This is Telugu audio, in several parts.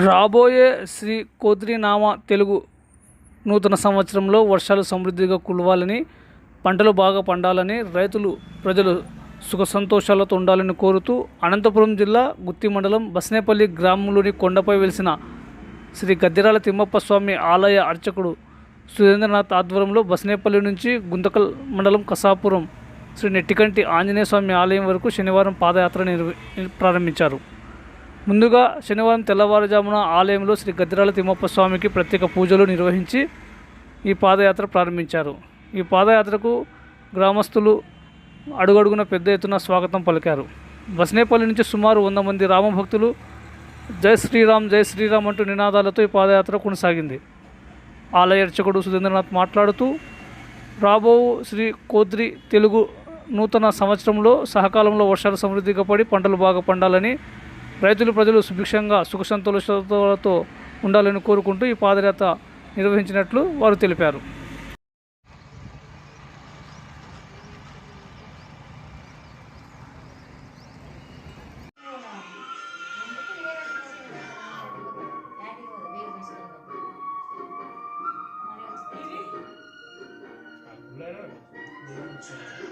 రాబోయే శ్రీ కోద్రినామ తెలుగు నూతన సంవత్సరంలో వర్షాలు సమృద్ధిగా కులవాలని పంటలు బాగా పండాలని రైతులు ప్రజలు సుఖ సంతోషాలతో ఉండాలని కోరుతూ అనంతపురం జిల్లా గుత్తి మండలం బస్నేపల్లి గ్రామంలోని కొండపై వెలిసిన శ్రీ గద్దిరాల తిమ్మప్ప స్వామి ఆలయ అర్చకుడు సురేంద్రనాథ్ ఆధ్వర్యంలో బస్నేపల్లి నుంచి గుంతకల్ మండలం కసాపురం శ్రీ నెట్టికంటి ఆంజనేయ స్వామి ఆలయం వరకు శనివారం పాదయాత్ర నిర్వ ప్రారంభించారు. ముందుగా శనివారం తెల్లవారుజామున ఆలయంలో శ్రీ గద్దిరాల తిమ్మప్ప స్వామికి ప్రత్యేక పూజలు నిర్వహించి ఈ పాదయాత్ర ప్రారంభించారు. ఈ పాదయాత్రకు గ్రామస్తులు అడుగడుగున పెద్ద ఎత్తున స్వాగతం పలికారు. బస్నేపల్లి నుంచి సుమారు వంద మంది రామభక్తులు జై శ్రీరామ్ జై శ్రీరామ్ అంటూ నినాదాలతో ఈ పాదయాత్ర కొనసాగింది. ఆలయ అర్చకుడు సురేంద్రనాథ్ మాట్లాడుతూ రాబో శ్రీ కోద్రి తెలుగు నూతన సంవత్సరంలో సహకాలంలో వర్షాలు సమృద్ధిగా పడి పంటలు బాగా పండాలని రైతులు ప్రజలు సుభిక్షంగా సుఖ సంతోషాలతో ఉండాలని కోరుకుంటూ ఈ పాదయాత్ర నిర్వహించినట్లు వారు తెలిపారు. ఇవి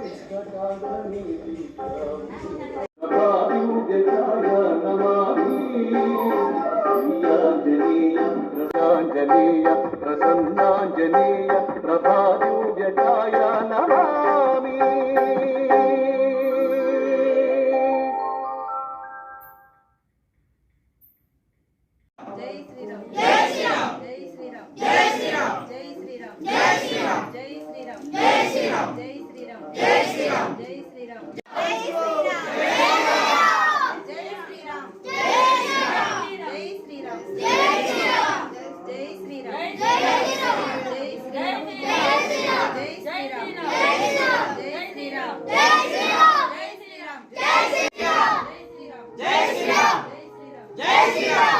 Krishna Kalanitra Asia!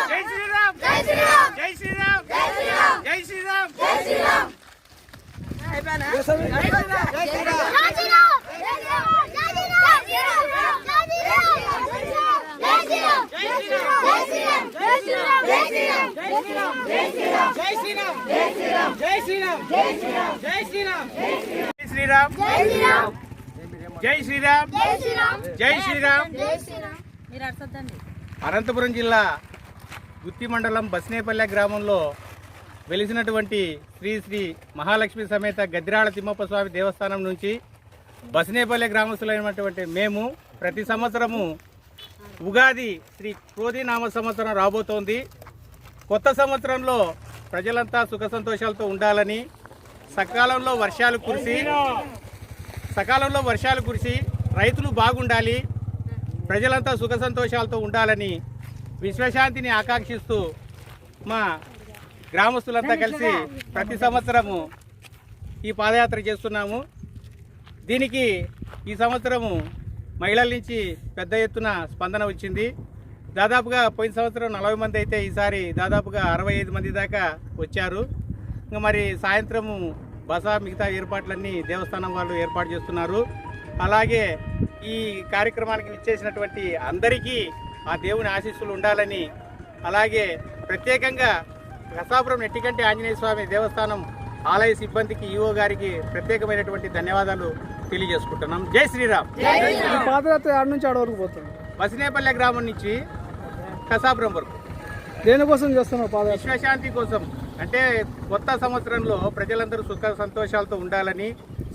జై శ్రీరామ్ జై శ్రీరామ్ జై శ్రీరామ్ జై శ్రీరామ్ జై శ్రీరామ్ జై శ్రీరామ్. జై శ్రీరామ్. జై శ్రీరామ్. మీరు అర్థండి అనంతపురం జిల్లా గుత్తి మండలం బస్నేపల్లె గ్రామంలో వెలిసినటువంటి శ్రీ శ్రీ మహాలక్ష్మి సమేత గద్రాళ తిమ్మప్ప స్వామి దేవస్థానం నుంచి బస్నేపల్లె గ్రామస్తులైనటువంటి మేము ప్రతి సంవత్సరము ఉగాది శ్రీ క్రోధి నామ సంవత్సరం రాబోతోంది. కొత్త సంవత్సరంలో ప్రజలంతా సుఖ సంతోషాలతో ఉండాలని సకాలంలో వర్షాలు కురిసి సకాలంలో వర్షాలు కురిసి రైతులు బాగుండాలి ప్రజలంతా సుఖ సంతోషాలతో ఉండాలని విశ్వశాంతిని ఆకాంక్షిస్తూ మా గ్రామస్తులంతా కలిసి ప్రతి సంవత్సరము ఈ పాదయాత్ర చేస్తున్నాము. దీనికి ఈ సంవత్సరము మహిళల నుంచి పెద్ద ఎత్తున స్పందన వచ్చింది. దాదాపుగా పోయిన సంవత్సరం నలభై మంది అయితే ఈసారి దాదాపుగా అరవై ఐదు మంది దాకా వచ్చారు. ఇంకా మరి సాయంత్రము బస మిగతా ఏర్పాట్లన్నీ దేవస్థానం వాళ్ళు ఏర్పాటు చేస్తున్నారు. అలాగే ఈ కార్యక్రమానికి ఇచ్చేసినటువంటి అందరికీ ఆ దేవుని ఆశీస్సులు ఉండాలని అలాగే ప్రత్యేకంగా కసాపురం నెట్టికంటి ఆంజనేయ స్వామి దేవస్థానం ఆలయ సిబ్బందికి ఈఓ గారికి ప్రత్యేకమైనటువంటి ధన్యవాదాలు తెలియజేసుకుంటున్నాం. జై శ్రీరామ్. పాదయాత్ర ఆడ నుంచి ఆడ వరకు పోతుంది? బసినేపల్లె గ్రామం నుంచి కసాపురం వరకు. దేనికోసం పాదయాత్ర? విశ్వశాంతి కోసం. అంటే కొత్త సంవత్సరంలో ప్రజలందరూ సుఖ సంతోషాలతో ఉండాలని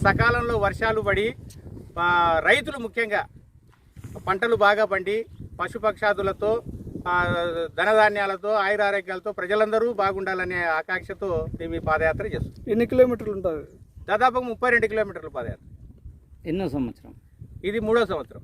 సకాలంలో వర్షాలు పడి రైతులు ముఖ్యంగా పంటలు బాగా పండి పశుపక్షాదులతో ధనధాన్యాలతో ఆయురారోగ్యాలతో ప్రజలందరూ బాగుండాలనే ఆకాంక్షతో మేము ఈ పాదయాత్ర చేస్తాం ఎన్ని కిలోమీటర్లు ఉంటుంది? దాదాపు ముప్పై రెండు కిలోమీటర్ల పాదయాత్ర. ఎన్నో సంవత్సరం? ఇది మూడో సంవత్సరం.